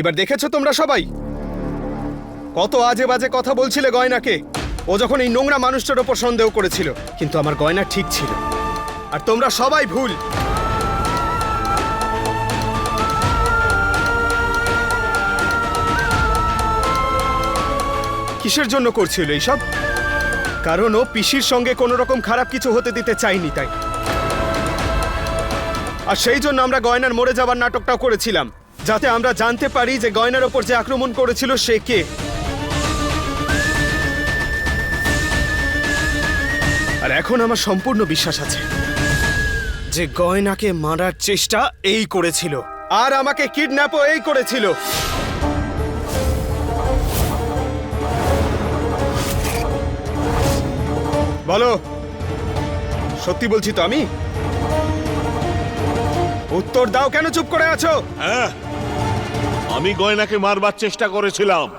এইবার দেখেছ তোমরা সবাই? কত আজে বাজে কথা বলছিলে গয়নাকে। ও যখন এই নোংরা মানুষটার ওপর সন্দেহ করেছিল, কিন্তু আমার গয়না ঠিক ছিল। আর তোমরা সবাই ভুল। কিসের জন্য করছিল এইসব? কারণ ও পিসির সঙ্গে কোনো রকম খারাপ কিছু হতে দিতে চাইনি তাই। আর সেই জন্য আমরা গয়নার মরে যাবার নাটকটাও করেছিলাম। যাতে আমরা জানতে পারি যে গয়নার ওপর যে আক্রমণ করেছিল সে কে। আর এখন আমার সম্পূর্ণ বিশ্বাস আছে যে গয়নাকে মারার চেষ্টা এই করেছিল। আর আমাকে কিডন্যাপও এই করেছিল। বলো, সত্যি বলছি তো আমি? উত্তর দাও কেন চুপ করে আছো? হ্যাঁ আমি গয়নাকে মারবার চেষ্টা করেছিলাম।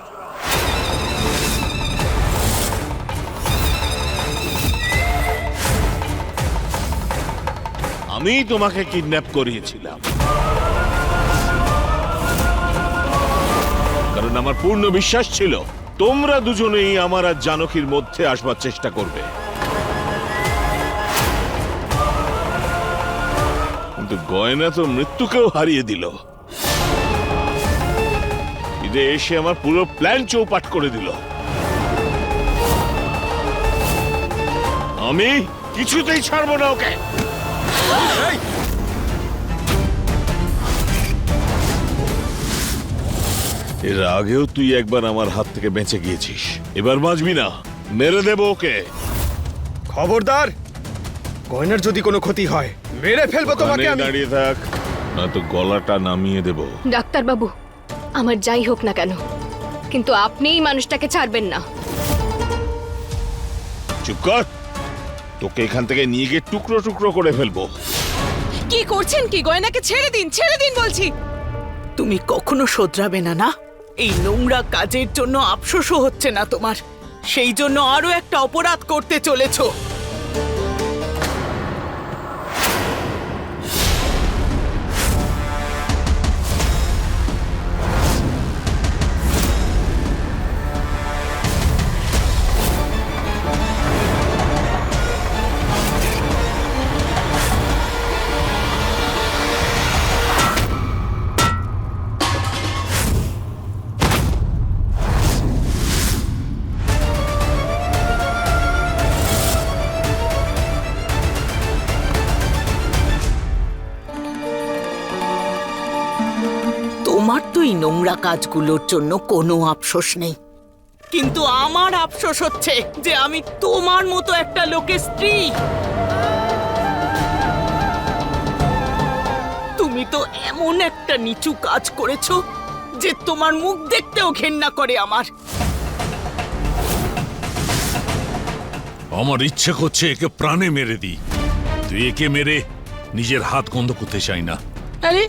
আমি তোমাকে কিডন্যাপ করিয়েছিলাম। কারণ আমার পূর্ণ বিশ্বাস ছিল, তোমরা দুজনেই আমার আর জানকীর মধ্যে আসবার চেষ্টা করবে। কিন্তু গয়না তো মৃত্যুকেও হারিয়ে দিল। ঈদে এসে আমার পুরো প্ল্যান চৌপাট করে দিল। আমি কিছুতেই ছাড়বো না ওকে। এর আগেও তুই একবার আমার হাত থেকে বেঁচে গিয়েছিস। এবার বাঁচবি না। মেরে দেবো ওকে। খবরদার গয়নার যদি কোনো ক্ষতি হয় মেরে ফেলব তোমাকে আমি। দাঁড়িয়ে থাক নয়তো গলাটা নামিয়ে দেবো। ডাক্তারবাবু আমার যাই হোক না কেন কিন্তু আপনি এই মানুষটাকে ছাড়বেন না। চুপ কর। তোকে এখান থেকে নিয়ে গিয়ে টুকরো টুকরো করে ফেলব। কি করছেন কি গয়নাকে ছেড়ে দিন ছেড়ে দিন বলছি। তুমি কখনো শোধরাবে না না? এই নোংরা কাজের জন্য আফসোসও হচ্ছে না তোমার। সেই জন্য আরও একটা অপরাধ করতে চলেছো। কাজগুলোর জন্য কোনো আফসোস নেই। কিন্তু আমার আফসোস হচ্ছে যে আমি তোমার মতো একটা লোকের স্ত্রী। তুমি তো এমন একটা নিচু কাজ করেছ যে তোমার মুখ দেখতেও ঘেন্না করে আমার। আমার ইচ্ছে করছে একে প্রাণে মেরে দিই। তুই একে মেরে নিজের হাত গন্ধ করতে চাই না। আরে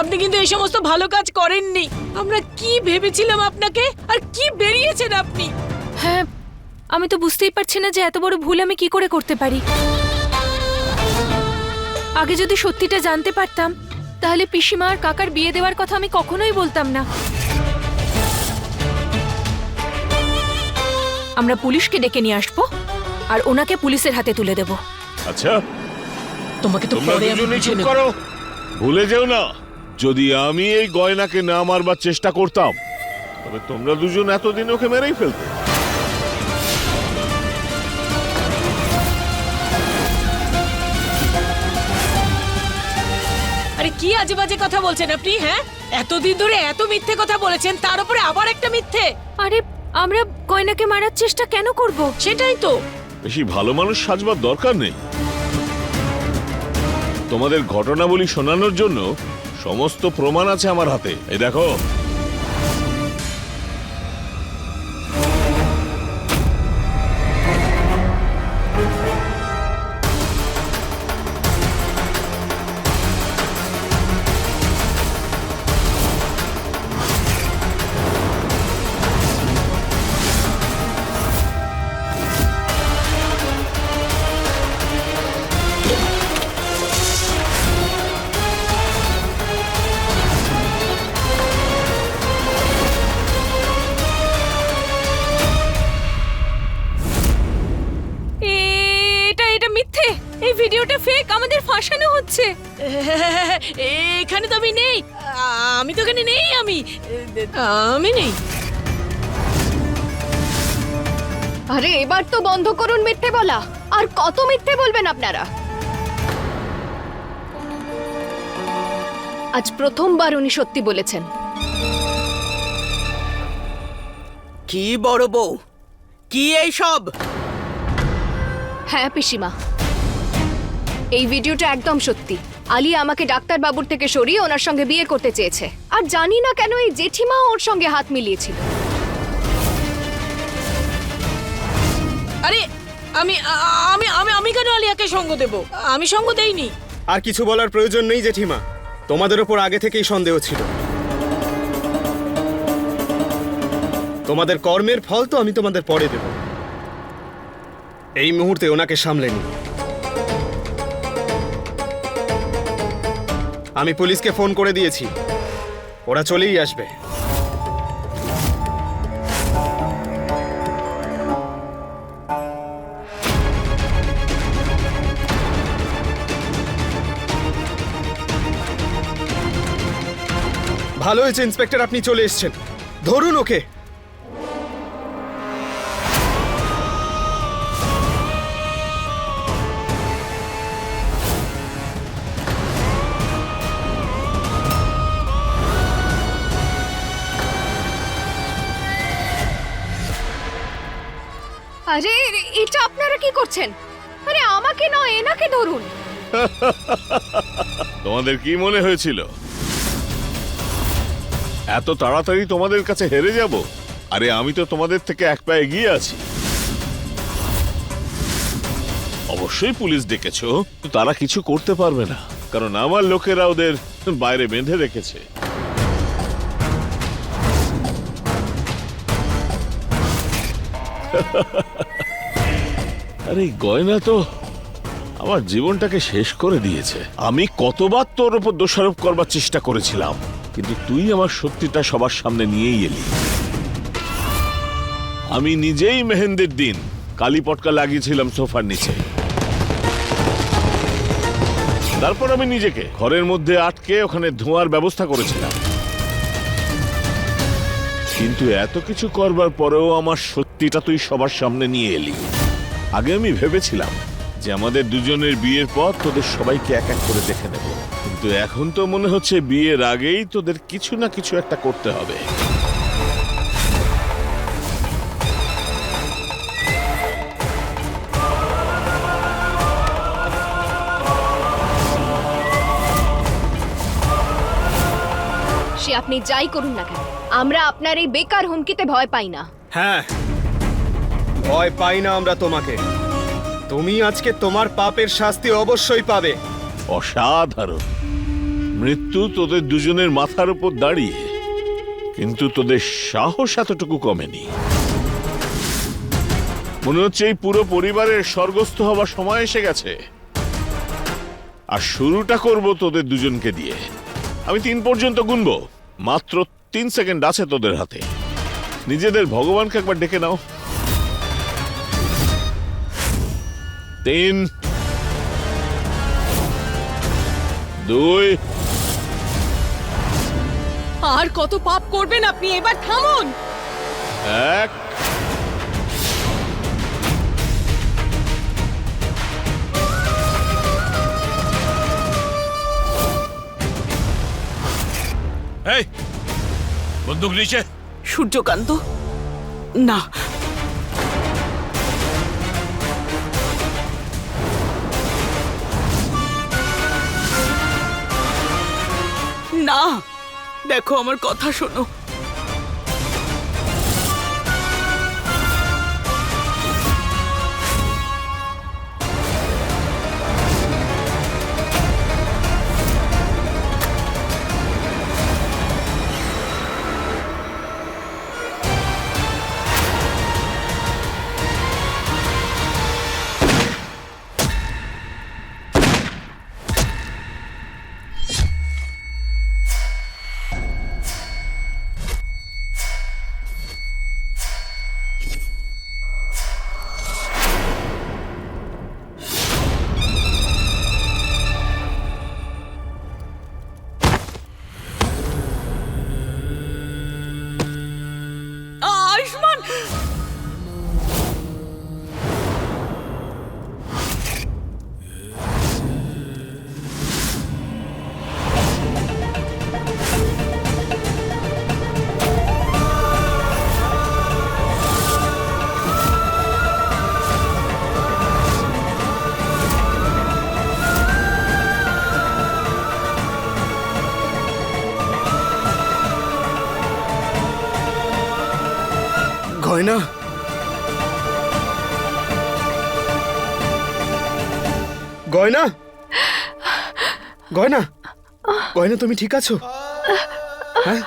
আপনি কিন্তু এই সমস্ত ভালো কাজ করেননি। আমরা কি ভেবেছিলাম আপনাকে? আর কি বেরিয়েছেন আপনি? হ্যাঁ আমি তো বুঝতেই পারছি না যে এত বড় ভুল আমি কি করে করতে পারি। আগে যদি সত্যিটা জানতে পারতাম তাহলে পিসিমা আর কাকার বিয়ে দেওয়ার কথা আমি কখনোই বলতাম না। আমরা পুলিশকে ডেকে নিয়ে আসব আর ওনাকে পুলিশের হাতে তুলে দেব। আচ্ছা। তোমাকে তো তোমরা পরে আমি দুজনেই বুঝিয়ে চুপ নেব। করো। ভুলে যেও না। যদি আমি এই গয়নাকে না মারবার চেষ্টা করতাম তবে তোমরা দুজন এতদিন ওকে মেরেই ফেলতে। আরে কি আজে বাজে কথা বলছেন আপনি হ্যাঁ? এতদিন ধরে এত মিথ্যে কথা বলেছেন তার উপরে আবার একটা মিথ্যে। আরে আমরা গয়নাকে মারার চেষ্টা কেন করব? সেটাই তো। বেশি ভালো মানুষ সাজবার দরকার নেই। তোমাদের ঘটনাবলী শোনানোর জন্য সমস্ত প্রমাণ আছে আমার হাতে। এই দেখো। আমি আমি নেই। আরে এবার তো বন্ধ করুন মিথ্যে বলা। আর কত মিথ্যে বলবেন আপনারা? আজ প্রথমবার উনি সত্যি বলেছেন। কি বড় বউ? কি এই সব? হ্যাঁ পিসিমা। এই ভিডিওটা একদম সত্যি। আলিয়া আমাকে ডাক্তার বাবুর থেকে সরিয়ে ওনার সঙ্গে বিয়ে করতে চেয়েছে। আর জানি না কেন এই জেঠিমা ওর সঙ্গে হাত মিলিয়েছিল। আরে আমি আমি আমি আমি কেন আলিয়াকে সঙ্গ দেব? আমি সঙ্গ দেইনি। আর কিছু বলার প্রয়োজন নেই জেঠিমা। তোমাদের ওপর আগে থেকেই সন্দেহ ছিল। তোমাদের কর্মের ফল তো আমি তোমাদের পরে দেব। এই মুহূর্তে ওনাকে সামলে নি আমি পুলিশকে ফোন করে দিয়েছি। ওরা চলেই আসবে। ভালো হয়েছে, ইন্সপেক্টর, আপনি চলে এসছেন। ধরুন ওকে। করছেন আরে আমাকে নয়, এনাকে ধরুন। তোমাদের কি মনে হয়েছিল? এত তাড়াতাড়ি তোমাদের কাছে হেরে যাব? আরে আমি তো তোমাদের থেকে এক পা এগিয়ে আছি। অবশ্যই পুলিশ ডেকেছ, তারা কিছু করতে পারবে না, কারণ আমার লোকেরা ওদের বাইরে বেঁধে রেখেছে। আরে গয়না তো আমার জীবনটাকে শেষ করে দিয়েছে। আমি কতবার তোর উপর দোষারোপ করবার চেষ্টা করেছিলাম, কিন্তু তুই আমার সত্যিটা সবার সামনে নিয়েই এলি। আমি নিজেই মেহেন্দির দিন কালী পটকা লাগিয়েছিলাম সোফার নিচে। তারপর আমি নিজেকে ঘরের মধ্যে আটকে ওখানে ধোঁয়ার ব্যবস্থা করেছিলাম। কিন্তু এত কিছু করবার পরেও আমার সত্যিটা তুই সবার সামনে নিয়ে এলি। আগে আমি ভেবেছিলাম যে আমাদের দুজনের বিয়ের পর তোদের সবাইকে এক এক করে দেখে নেব। কিন্তু এখন তো মনে হচ্ছে বিয়ের আগেই তোদের কিছু না কিছু একটা করতে হবে। সে আপনি যাই করুন না কেন আমরা আপনার এই বেকার হুমকিতে ভয় পাই না। হ্যাঁ ভয় পাই না আমরা তোমাকে। তুমি আজকে তোমার পাপের শাস্তি অবশ্যই পাবে। অসাধারণ। মৃত্যু তোদের দুজনের মাথার উপর দাঁড়িয়ে, কিন্তু তোদের সাহস এতটুকু কমেনি। মনে হচ্ছে এই পুরো পরিবারের স্বর্গস্থ হবার সময় এসে গেছে। আর শুরুটা করব তোদের দুজনকে দিয়ে। আমি তিন পর্যন্ত গুনবো, মাত্র তিন সেকেন্ড আছে তোদের হাতে। নিজেদের ভগবানকে একবার ডেকে নাও। তিন দুই। আর কত পাপ করবেন আপনি? এবার থামুন। এক। এই বন্দুক নিচে। সূর্যকান্ত না না দেখো আমার কথা শোনো। গয়না? গয়না? গয়না তুমি ঠিক আছো? হ্যাঁ?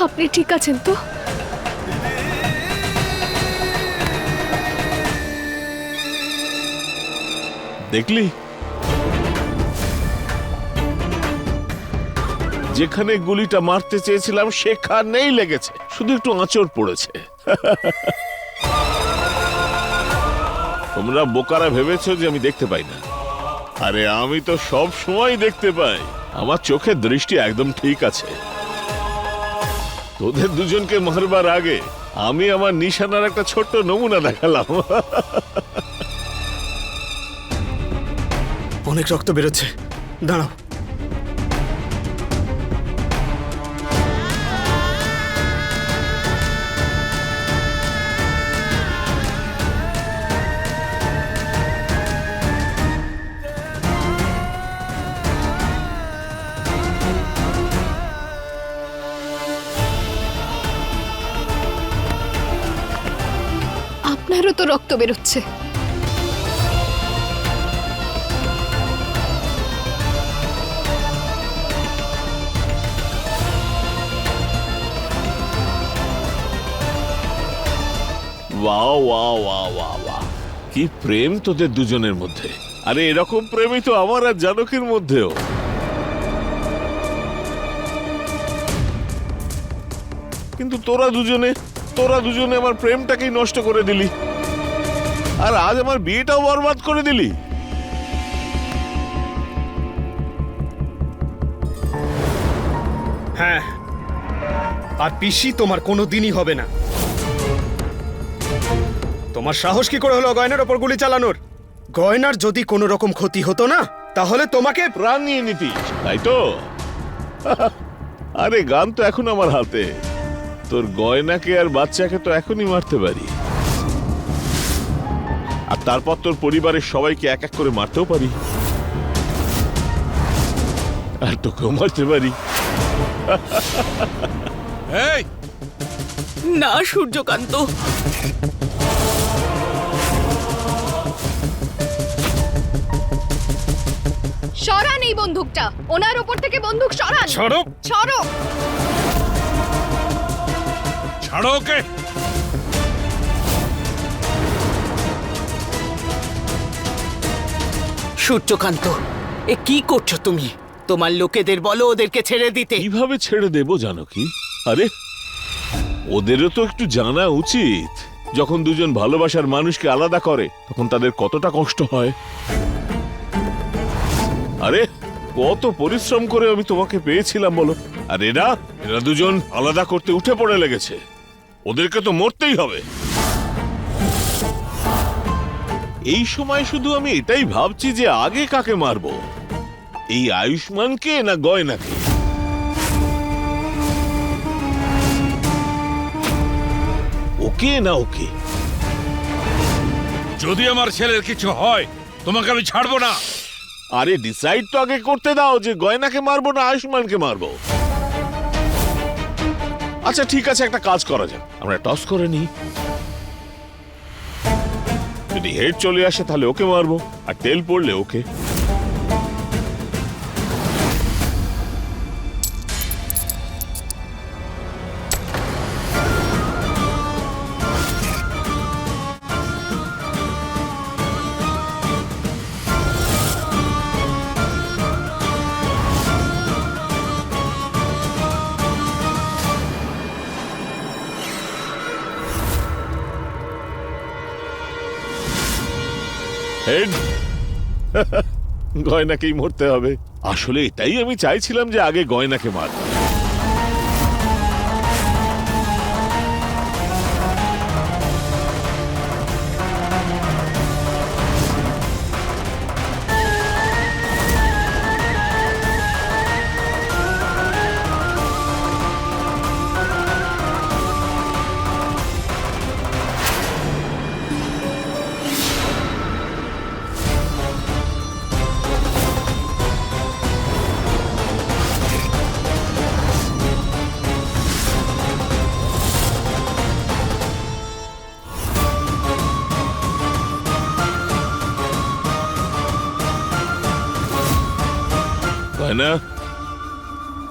আপনি ঠিক আছেন তো? দেখলি? যেখানে গুলিটা মারতে চেয়েছিলাম সেখানেই লেগেছে। শুধু একটু আঁচড় পড়েছে। তোমরা বোকারা ভেবেছো যে আমি দেখতে পাই না। আরে আমি তো সব সময় দেখতে পাই। আমার চোখের দৃষ্টি একদম ঠিক আছে। তোদের দুজনকে মারবার আগে আমি আমার নিশানার একটা ছোট্ট নমুনা দেখালাম। অনেক রক্ত বেরোচ্ছে। দাঁড়াও। আপনারও তো রক্ত বেরোচ্ছে। কি প্রেম তোদের দুজনের মধ্যে। আরে এরকম প্রেমই তো আমার আর জানকীর মধ্যেও। কিন্তু তোরা দুজনে তোরা দুজনে আমার প্রেমটাকেই নষ্ট করে দিলি। আর আজ আমার বিয়েটাও বরবাদ করে দিলি। হ্যাঁ আর পিসি তোমার কোনো দিনই হবে না। তোমার সাহস কি করে হলো গয়নার ওপর গুলি চালানোর? গয়নার যদি কোনো রকম ক্ষতি হতো না তাহলে তোমাকে প্রাণ নিয়ে নিতি তাই তো? আরে গান তো এখন আমার হাতে। তোর গয়নাকে আর বাচ্চাকে তো এখনই মারতে পারি। আর তারপর তোর পরিবারের সবাইকে এক এক করে মারতেও পারি। আর তোকেও মারতে পারি। এই! না সূর্যকান্ত। সরান এই বন্দুকটা। ওনার উপর থেকে বন্দুক সরান। সড়ক সরো। ছাড়ো ওকে সূর্যকান্ত এ কি করছ তুমি? তোমার লোকেদের বলো ওদেরকে ছেড়ে দিতে। কীভাবে ছেড়ে দেবো জানো কি? আরে ওদেরও তো একটু জানা উচিত। যখন দুজন ভালোবাসার মানুষকে আলাদা করে তখন তাদের কতটা কষ্ট হয়। আরে কত পরিশ্রম করে আমি তোমাকে পেয়েছিলাম বলো। আর এরা এরা দুজন আলাদা করতে উঠে পড়ে লেগেছে। ওদেরকে তো মরতেই হবে। এই সময় শুধু আমি এটাই ভাবছি যে আগে কাকে মারবো? এই আয়ুষ্মানকে না গয়নাকে ওকে না ওকে? যদি আমার ছেলের কিছু হয় তোমাকে আমি ছাড়বো না। আরে ডিসাইড তো আগে করতে দাও যে গয়নাকে মারবো না আয়ুষ্মানকে মারবো। আচ্ছা ঠিক আছে একটা কাজ করা যাক। আমরা টস করে নিই। যদি হেড চলে আসে, তাহলে ওকে মারবো, আর তেল পড়লে ওকে। হেড। গয়নাকেই মরতে হবে। আসলে এটাই আমি চাইছিলাম যে আগে গয়নাকে মার।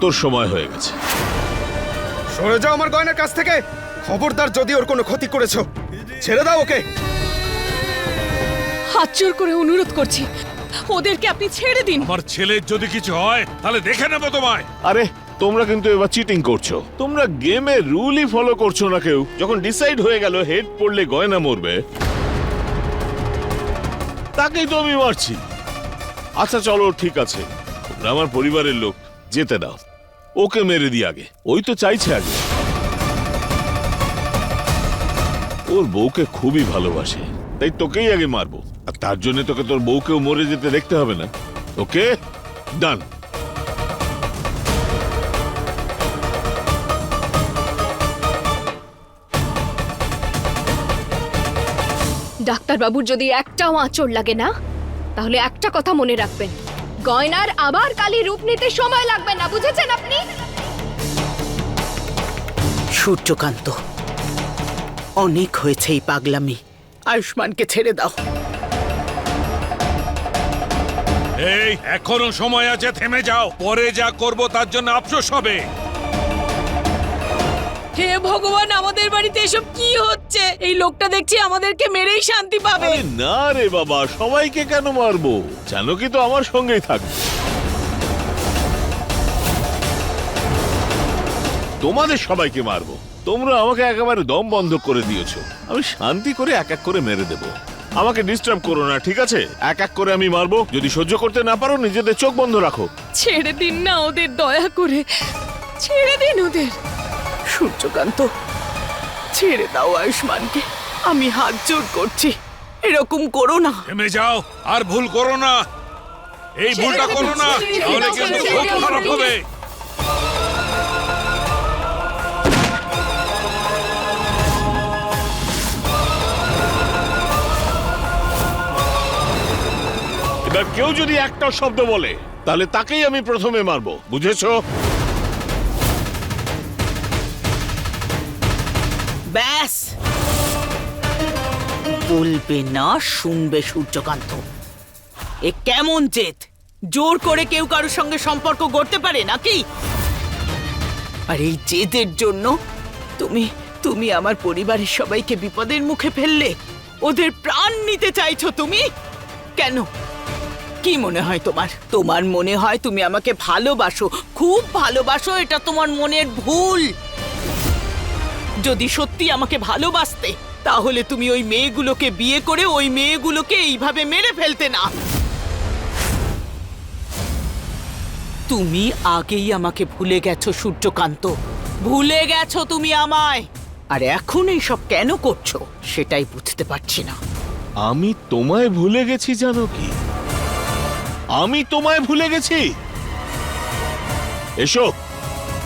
তোর সময় হয়ে গেছে। সরে যাও আমার গয়নার কাছ থেকে। খবরদার যদি ওর কোনো ক্ষতি করেছ ছেড়ে দাও ওকে। হাত জোর করে অনুরোধ করছি ওদেরকে আপনি ছেড়ে দিন। আমার ছেলের যদি কিছু হয় তাহলে দেখে নেব তোমায়। আরে তোমরা কিন্তু এবার চিটিং করছ। তোমরা গেমের রুলই ফলো করছ না কেউ। যখন ডিসাইড হয়ে গেল হেড পড়লে গয়না মরবে। তাকেই তো আমি মারছি। আচ্ছা চলো ঠিক আছে। তোমরা আমার পরিবারের লোক যেতে দাও। ওকে মেরে দি আগে। ওই তো চাইছে আগে। ওর বউকে খুবই ভালোবাসে। তাই তোকেই আগে মারবো। আর তার জন্য তোকে তোর বউকেও মরে যেতে দেখতে হবে না। ওকে? ডান ডাক্তারবাবুর যদি একটাও আঁচড় লাগে না, তাহলে একটা কথা মনে রাখবেন। গয়নার আবার কালি রূপ নিতে সময় লাগবে না, বুঝেছেন? সূর্যকান্ত। অনেক হয়েছে এই পাগলামি। আয়ুষ্মানকে ছেড়ে দাও। এই এখনও সময় আছে থেমে যাও। পরে যা করব তার জন্য আফসোস হবে। হে ভগবান আমাদের বাড়িতে এসব কি হচ্ছে? এই লোকটা দেখছি আমাদেরকে মেরেই শান্তি পাবে। না রে বাবা সবাইকে কেন মারবো? জানকি তো আমার সঙ্গেই থাকবে। তোমাদের সবাইকে মারবো। তোমরা আমাকে একেবারে দম বন্ধ করে দিয়েছ। আমি শান্তি করে এক এক করে মেরে দেব। আমাকে ডিস্টার্ব করো না ঠিক আছে? এক এক করে আমি মারবো। যদি সহ্য করতে না পারো নিজেদের চোখ বন্ধ রাখো। ছেড়ে দিন না ওদের দয়া করে। ছেড়ে দিন ওদের। সূর্যকান্ত ছেড়ে দাও আয়ুষ্মানকে। আমি হাত জোর করছি। এরকম করো না। থেমে যাও আর ভুল করো না। এই ভুলটা করো না। তাহলে কিন্তু খুব খারাপ হবে। এবার কেউ যদি একটা শব্দ বলে, তাহলে তাকেই আমি প্রথমে মারবো, বুঝেছ? ব্যাস। বলবে না, শুনবে সূর্যকান্ত। এ কেমন জেদ? জোর করে কেউ কারোর সঙ্গে সম্পর্ক গড়তে পারে নাকি? আর এই জেদের জন্য তুমি তুমি আমার পরিবারের সবাইকে বিপদের মুখে ফেললে, ওদের প্রাণ নিতে চাইছো তুমি? কেন? কি মনে হয় তোমার? তোমার মনে হয় তুমি আমাকে ভালোবাসো। খুব ভালোবাসো, এটা তোমার মনের ভুল। যদি সত্যি আমাকে ভালোবাসতে, তাহলে তুমি ওই মেয়েগুলোকে বিয়ে করে ওই মেয়েগুলোকে এইভাবে মেরে ফেলতে না। তুমি আগেই আমাকে ভুলে গেছো, সূর্যকান্ত। ভুলে গেছো তুমি আমায়। আর এখন এইসব কেন করছ, সেটাই বুঝতে পারছি না। আমি তোমায় ভুলে গেছি জানো কি? আমি তোমায় ভুলে গেছি এসো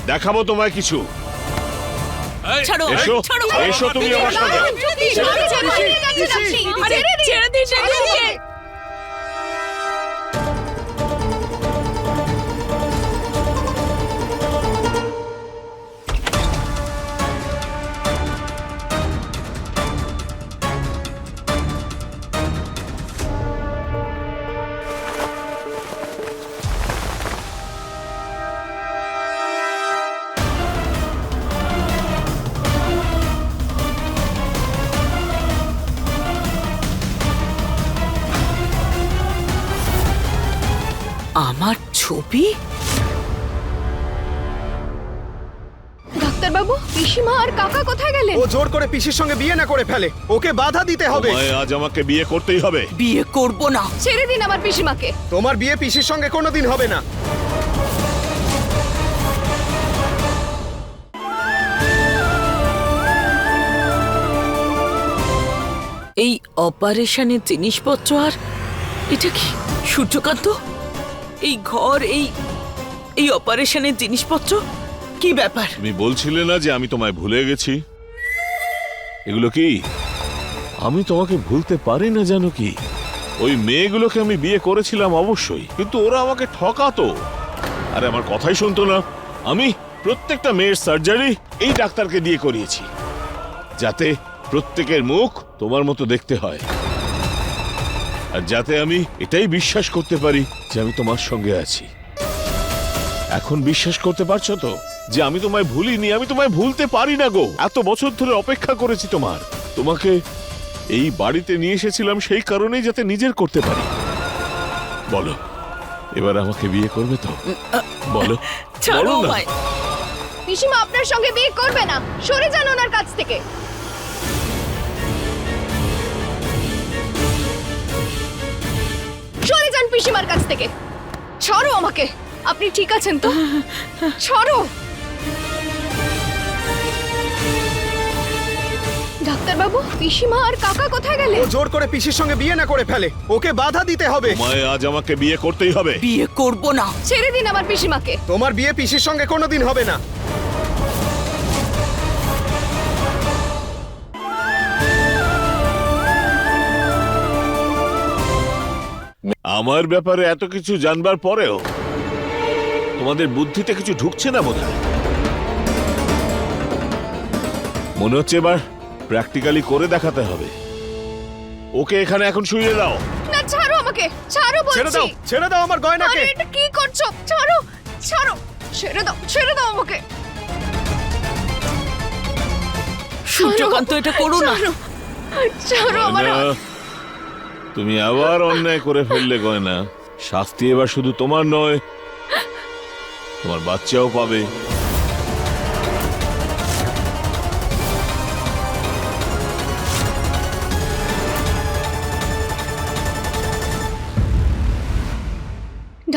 দেখাবো তোমায় কিছু ছাড়ো এসো, ছাড়ো এসো তুমি আমার। ছেড়ে দিন ছবি? ডাক্তারবাবু পিসিমা আর কাকা কোথায় গেলেন? ও জোর করে পিসির সঙ্গে বিয়ে না করে ফেলে। ওকে বাধা দিতে হবে। তোমায় আজ আমাকে বিয়ে করতেই হবে। বিয়ে করব না। ছেড়ে দিন আমার পিসিমাকে। তোমার বিয়ে পিসির সঙ্গে কোনোদিন হবে না। এই অপারেশনের জিনিসপত্র আর এটা কি সূর্যকান্ত? এই ঘর, এই এই অপারেশনের জিনিসপত্র? কি ব্যাপার? তুমি বলছিলে না যে আমি তোমায় ভুলে গেছি? এগুলো কি? আমি তোমাকে ভুলতে পারি না জানো কি? ওই মেয়েগুলোকে আমি বিয়ে করেছিলাম অবশ্যই, কিন্তু ওরা আমাকে ঠকাতো। আরে আমার কথাই শুনতো না। আমি প্রত্যেকটা মেয়ের সার্জারি এই ডাক্তারকে দিয়ে করিয়েছি, যাতে প্রত্যেকের মুখ তোমার মতো দেখতে হয়। আর যাতে আমি এটাই বিশ্বাস করতে পারি যে আমি তোমার সঙ্গে আছি। এখন বিশ্বাস করতে পারছ তো? যে আমি তোমায় ভুলিনি আমি তোমায় ভুলতে পারি না গো। এত বছর ধরে অপেক্ষা করেছি তোমার। তোমাকে এই বাড়িতে নিয়ে এসেছিলাম সেই কারণেই যাতে নিজের করতে পারি। বলো এবার আমাকে বিয়ে করবে তো? বলো বলো না। পিসিমা আপনার সঙ্গে বিয়ে করবে না। সরে যান ওনার কাছ থেকে। পিসিমার কাছ থেকে। ছাড়ো আমাকে। আপনি ঠিক আছেন তো? ছাড়ো। ডাক্তারবাবু পিসিমা আর কাকা কোথায় গেলে? ও জোর করে পিসির সঙ্গে বিয়ে না করে ফেলে। ওকে বাধা দিতে হবে। তোমায় আজ আমাকে বিয়ে করতেই হবে। বিয়ে করব না। ছেড়ে দিন আমার পিসিমাকে। তোমার বিয়ে পিসির সঙ্গে কোনোদিন হবে না। আমার ব্যাপারে এত কিছু জানবার পরেও তোমাদের বুদ্ধিতে কিছু ঢুকছে না বোধ হয় মনে হচ্ছে এবার প্র্যাকটিক্যালি করে দেখাতে হবে। ওকে এখানে এখন শুয়ে দাও। না ছাড়ো আমাকে ছাড়ো ছেড়ে দাও বলছি ছেড়ে দাও আমার আরে গয়নাকে এটা কি করছ? ছাড়ো ছাড়ো ছেড়ে দাও ছেড়ে দাও আমাকে। সূর্যকান্ত এটা করো না। ছাড়ো ছাড়ো আমার তুমি আবার অন্যায় করে ফেললে গয়না। শাস্তি এবার শুধু তোমার নয় তোমার বাচ্চাও পাবে।